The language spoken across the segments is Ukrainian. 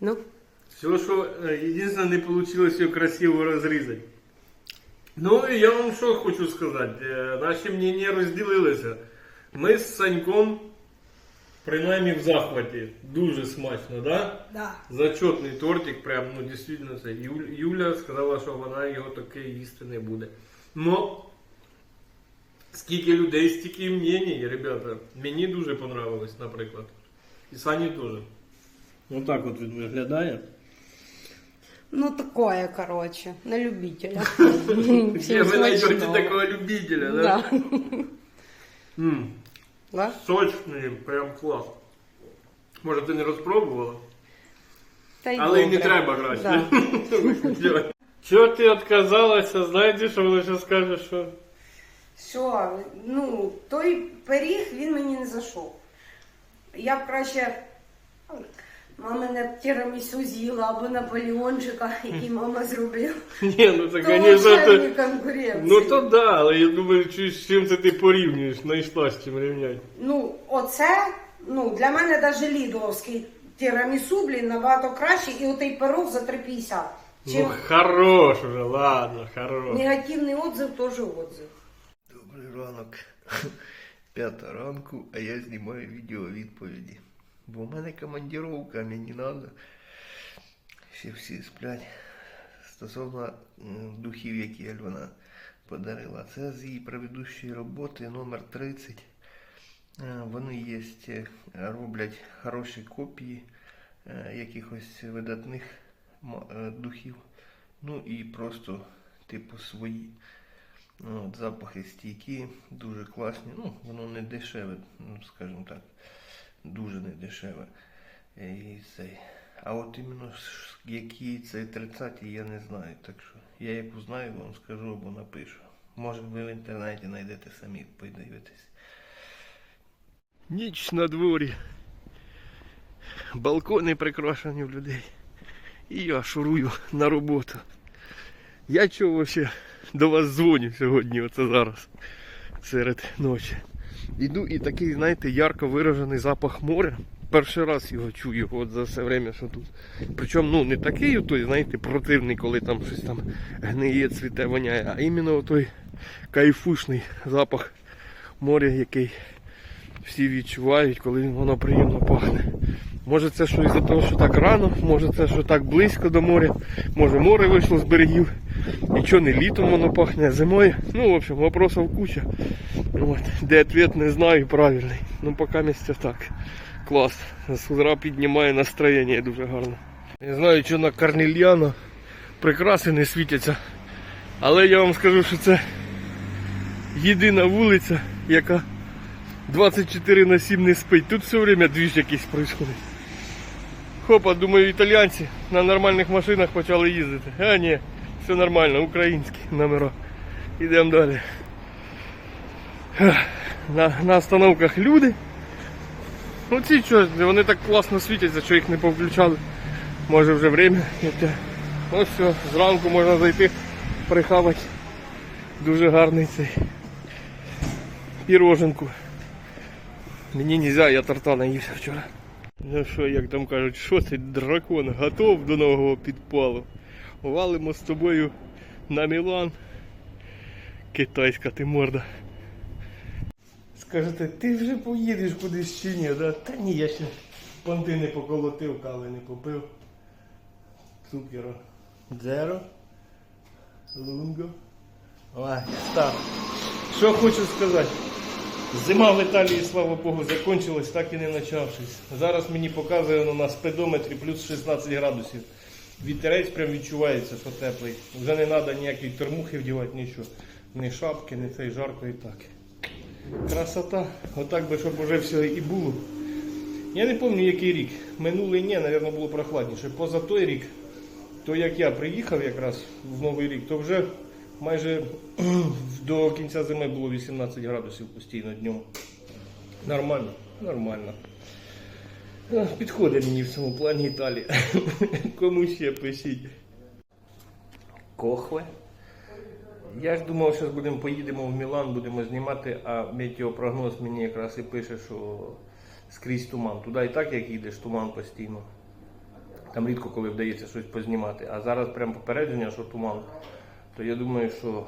Ну, Все, що е, єдине не вийшло його красиво розрізати. Ну і я вам що хочу сказати. Е, Наші мнення розділилися. Ми з Саньком, принаймні в захваті, дуже смачно, да? да. Зачетний тортик, прям, ну дійсно це. Юль- Юля сказала, що вона його таке їсти не буде. Ну, скільки людей, стільки і мнень, ребята. Мені дуже понравилось, наприклад. І Сані теж. Отак от він виглядає. Ну, такое, короче, на любителя. Где Всем вы найдете смачного. такого любителя, да? Да. М, Да? Сочний, прям клас. Може ти не розпробувала? Та й Але й не добре. треба краще. Да. Чого ти відказалася? Знаєте, що вона ще скаже, що? Що, ну, той пиріг він мені не зайшов. Я б краще Мамине тірамісу з'їла або наполеончика, який мама зробила. Ні, ну це, То звісно, не конкуренція. Ну то да, але я думаю, чи- з чим це ти порівнюєш, знайшла з чим рівняти. Ну, оце, ну, для мене навіть лідовський тірамісу, блін, набагато краще, і отей пирог за 3,50. Чим Ну хорош уже, ладно, хорош. негативний отзыв, теж отзыв. Добрий ранок. П'ята ранку, а я знімаю відео відповіді. Бо в мене командировка, мені треба. Ще всі сплять. Стосовно духів, які Альвана подарила. Це з її предыдущої роботи номер 30. Е, Вони є, е, роблять хороші копії е, якихось видатних е, духів. Ну і просто, типу, свої. От, запахи стійкі, дуже класні. Ну, воно не дешеве, ну, скажімо так, дуже не дешеве. Е, І цей. А от іменно які це 30 я не знаю. Так що я як узнаю, вам скажу або напишу. Може ви в інтернеті знайдете самі, подивитесь. Ніч на дворі. Балкони прикрашені в людей. І я шурую на роботу. Я чого вообще до вас дзвоню сьогодні, оце зараз, серед ночі. Іду і такий, знаєте, ярко виражений запах моря. Перший раз його чую от за все время, що тут. Причому ну, не такий, той, знаєте, противний, коли там щось там гниє, цвіте, воняє, а іменно той кайфушний запах моря, який всі відчувають, коли воно приємно пахне. Може це що із-за того, що так рано, може це що так близько до моря, може море вийшло з берегів. Нічого не літом воно пахне, а зимою. Ну, в общем, вопросов куча. От. Де ответ не знаю правильний. Ну поки місце так. Клас. З утра піднімає настроєння дуже гарно. Не знаю, що на Карнільяно прикраси не світяться. Але я вам скажу, що це єдина вулиця, яка 24 на 7 не спить. Тут все время двіж якийсь происходить. Хопа, думаю, італійці на нормальних машинах почали їздити. А ні, все нормально, українські номера. Йдемо далі. На, на остановках люди. Ну ці що, вони так класно світяться, що їх не повключали. Може вже время. яке. Ну все, зранку можна зайти, прихавати. Дуже гарний цей піроженку. Мені нельзя, я торта наївся вчора. Ну що, як там кажуть, що цей дракон готов до нового підпалу. Валимо з тобою на Мілан. Китайська ти морда. Скажете, ти вже поїдеш кудись чи ні, да? Та ні, я ще понти не поколотив, кави не попив. Цукеру. Дзеро. Лунго. Ой, так. Що хочу сказати. Зима в Італії, слава Богу, закончилась, так і не почавшись. Зараз мені показує на спидометрі плюс 16 градусів. Вітерець прям відчувається, що теплий. Вже не треба ніякої термухи вдівати, нічого. Ні шапки, ні цей жарко і так. Красота. Отак би, щоб вже все і було. Я не пам'ятаю, який рік. Минулий ні, мабуть, було прохладніше. Поза той рік, то як я приїхав якраз в Новий рік, то вже майже до кінця зими було 18 градусів постійно днем. Нормально, нормально. Е, Підходить мені в цьому плані Італія. Кому ще пишіть. Кохве. Я ж думав, що будемо поїдемо в Мілан, будемо знімати, а метеопрогноз мені якраз і пише, що скрізь туман. Туди і так як їдеш, туман постійно. Там рідко коли вдається щось познімати. А зараз прям попередження, що туман. То я думаю, що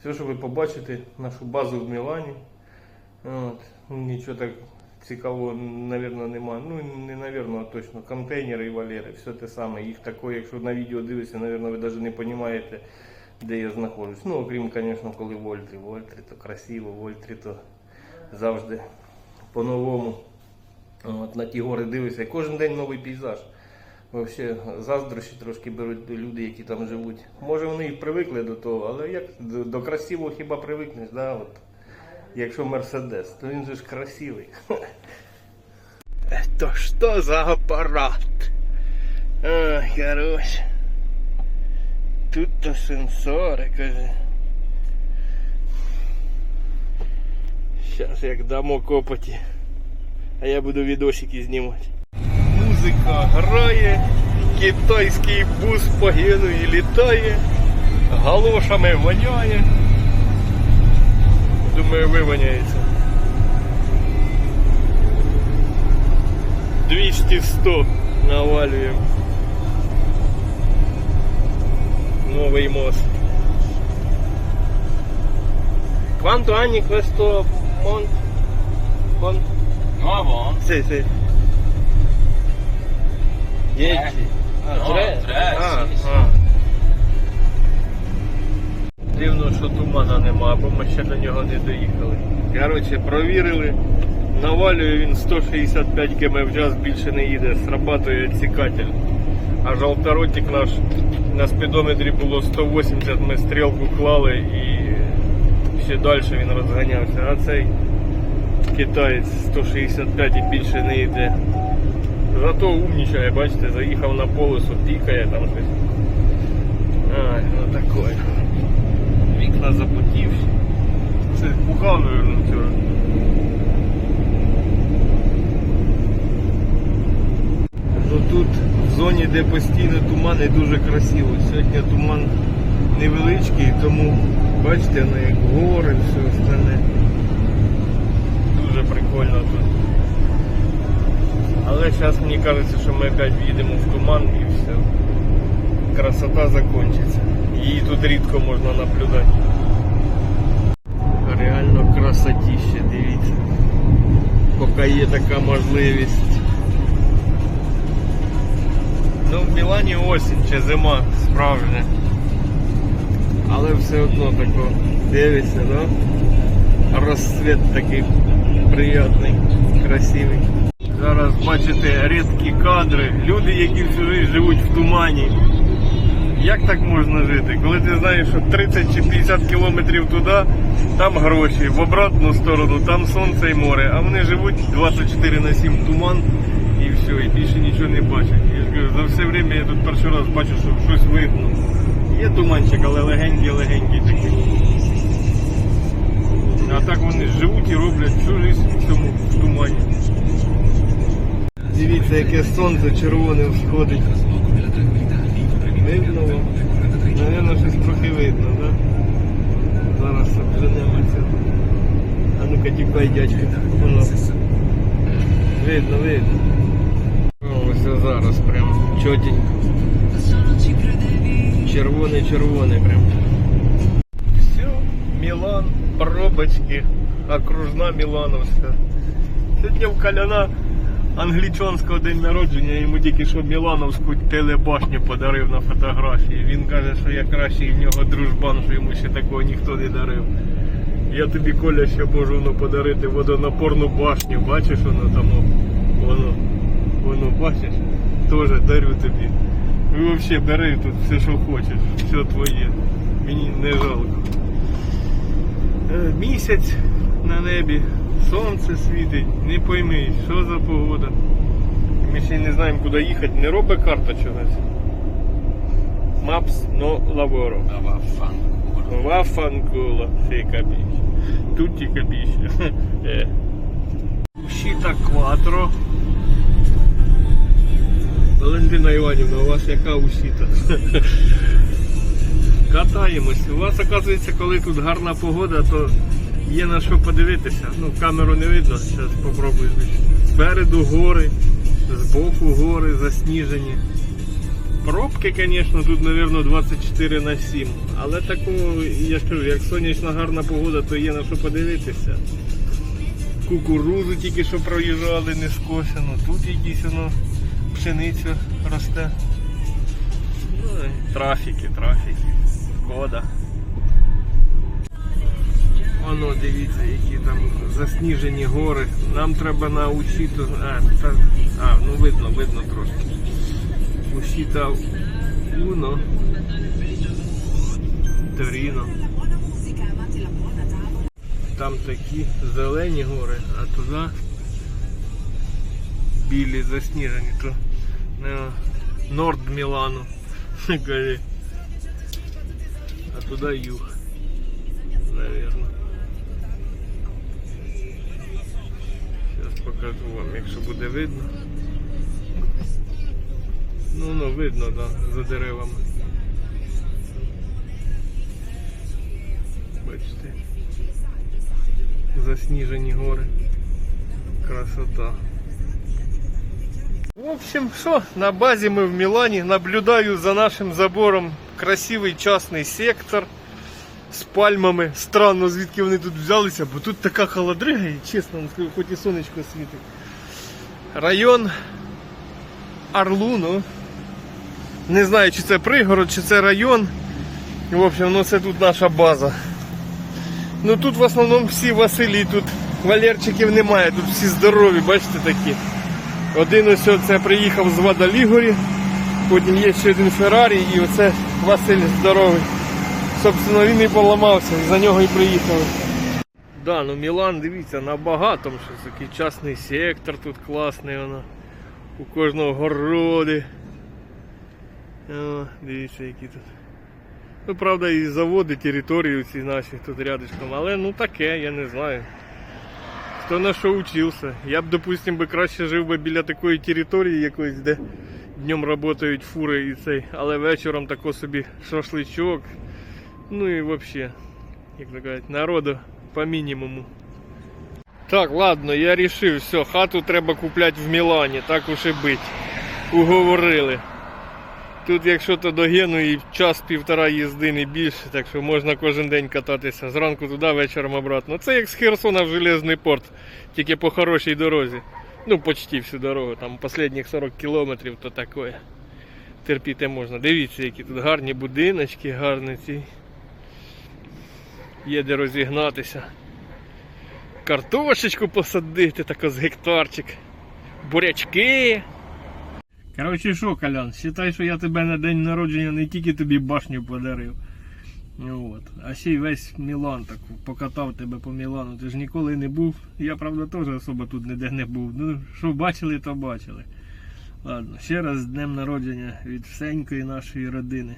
все, що ви побачите, нашу базу в Мілані. От, ну, нічого так цікавого, напевно, нема. Ну, не напевно, а точно. Контейнери і валери, все те саме. Їх такое, якщо на відео дивитися, напевно, ви навіть не розумієте, де я знаходжусь. Ну, окрім, звісно, коли вольтри. Вольтри то красиво, вольтри то завжди по-новому. На ті гори дивишся. Кожен день новий пейзаж. Вообще заздрощі трошки беруть люди, які там живуть. Може вони і привикли до того, але як до, красивого хіба привикнеш, да? От, якщо Мерседес, то він же ж красивий. То що за апарат? А, короче. Тут то сенсори, каже. Зараз як дамо копоті. А я буду відосики знімати. Музика грає, китайський бус по Генуї літає, галошами воняє. Думаю, вивоняється. 200-100 навалюємо. Новий мост. Quanto anni questo monte? Quanto? Nuovo? Sì, sì. Ah, No, ah. Дивно, що тумана нема, бо ми ще до нього не доїхали. Коротше, провірили. Навалює він 165 км в час більше не їде, срабатує відсікатель. А жовторотик наш на спідометрі було 180, ми стрілку клали і ще далі він розганявся. А цей китаєць 165 і більше не йде. Зато умнічає, бачите, заїхав на полосу, пікає там щось. Ай, ну такое. Вікна запотівші. Це пухав, наверное, вчора. Ну тут в зоні, де постійно туман і дуже красиво. Сьогодні туман невеличкий, тому бачите, ну як гори, все остальне. Дуже прикольно тут. Але зараз мені кажеться, що ми опять в'їдемо в туман і все. Красота закончиться. Її тут рідко можна наблюдати. Реально красотіще, дивіться. Поки є така можливість. Ну, в Мілані осінь чи зима справжня. Але все одно тако дивиться, да? Розцвіт такий приятний, красивий. Зараз бачите рідкі кадри. Люди, які всю життя живуть в тумані. Як так можна жити? Коли ти знаєш, що 30 чи 50 кілометрів туди, там гроші, в обратну сторону, там сонце і море, а вони живуть 24 на 7 туман і все, і більше нічого не бачать. Я ж кажу, за все время я тут перший раз бачу, що щось видно. Є туманчик, але легенький-легенький такий. А так вони живуть і роблять всю життя в цьому тумані. Дивіться, яке сонце червоне всходить. Видно вам? Наверно, щось трохи видно, так? Да? Зараз обженемося. А ну-ка тікай, дядько. Воно. Видно, видно. О, ось зараз прям чотенько. Червоне-червоне прям. Все, Мілан, пробочки, окружна Мілановська. Сьогодні в Каляна англічанського день народження, йому тільки що Мілановську телебашню подарив на фотографії. Він каже, що я кращий в нього дружбан, що йому ще такого ніхто не дарив. Я тобі Коля ще можу воно подарити водонапорну башню, бачиш воно там воно, воно бачиш, теж дарю тобі. Ви взагалі бери тут все, що хочеш, все твоє. Мені не жалко. Е, Місяць на небі, сонце світить, не пойми, що за погода. Ми ще не знаємо, куди їхати, не робить карта чогось. No lavoro. Ma vaffanculo. Vaffanculo, si capisce. Tutti capisce. Eh. Uscita 4. Валентина Іванівна, у вас яка усіта? Катаємось. У вас, оказується, коли тут гарна погода, то є на що подивитися. Ну, камеру не видно, зараз спробую. Спереду гори, Збоку гори засніжені. Пробки, звісно, тут, мабуть, 24 на 7. Але такого, я ж кажу, як сонячна гарна погода, то є на що подивитися. Кукурузу тільки що проїжджали не скосено. Тут якісь воно пшениця росте. Ну, трафіки, трафіки. Шкода. Воно, дивіться, які там засніжені гори. Нам треба на. А, та, а, ну видно, видно трошки. Усіта Уно. Торіно. Там такі зелені гори, а туди білі засніжені. То Норд Мілану. А туди юг. Наверно. Покажу вам, якщо буде видно. Ну, ну видно, да, за деревами. Бачите. Засніжені гори. Красота. В общем, що, на базі ми в Мілані. Наблюдаю за нашим забором красивий частний сектор з пальмами. Странно, звідки вони тут взялися, бо тут така холодрига, і чесно хоч і сонечко світить. Район Арлуно. Не знаю, чи це пригород, чи це район. В общем, ну це тут наша база. Ну тут в основному всі Василі, тут Валерчиків немає, тут всі здорові, бачите такі. Один ось це приїхав з Вадалігорі, потім є ще один Феррарі і оце Василь здоровий. Собственно, він і поламався, за нього і приїхали. Да, ну Мілан, дивіться, на багатому щось такий частний сектор тут класний воно. У кожного городи. О, дивіться, які тут. Ну, правда, і заводи, території ці наші тут рядышком, але ну таке, я не знаю. Хто на що учився. Я б, допустим, би краще жив би біля такої території якоїсь, де днем працюють фури і цей, але вечором тако собі шашличок. Ну взагалі, як то кажуть, народу по мінімуму. Так, ладно, я рішив, все, хату треба купляти в Мілані, так уж і бить. Уговорили. Тут якщо то до Гену і час-півтора їзди не більше, так що можна кожен день кататися. Зранку туди, вечором обратно. Це як з Херсона в Железний порт, тільки по хорошій дорозі. Ну, почти всю дорогу, там останніх 40 кілометрів, то таке. Терпіти можна. Дивіться, які тут гарні будиночки, гарні ці. Є де розігнатися. Картошечку посадити, тако з гектарчик. Бурячки. Коротше, що, Колян, вважай, що я тебе на день народження не тільки тобі башню подарив. Ну, От. А ще й весь Мілан так покатав тебе по Мілану. Ти ж ніколи не був. Я, правда, теж особо тут ніде не був. Ну, що бачили, то бачили. Ладно, ще раз з днем народження від всенької нашої родини.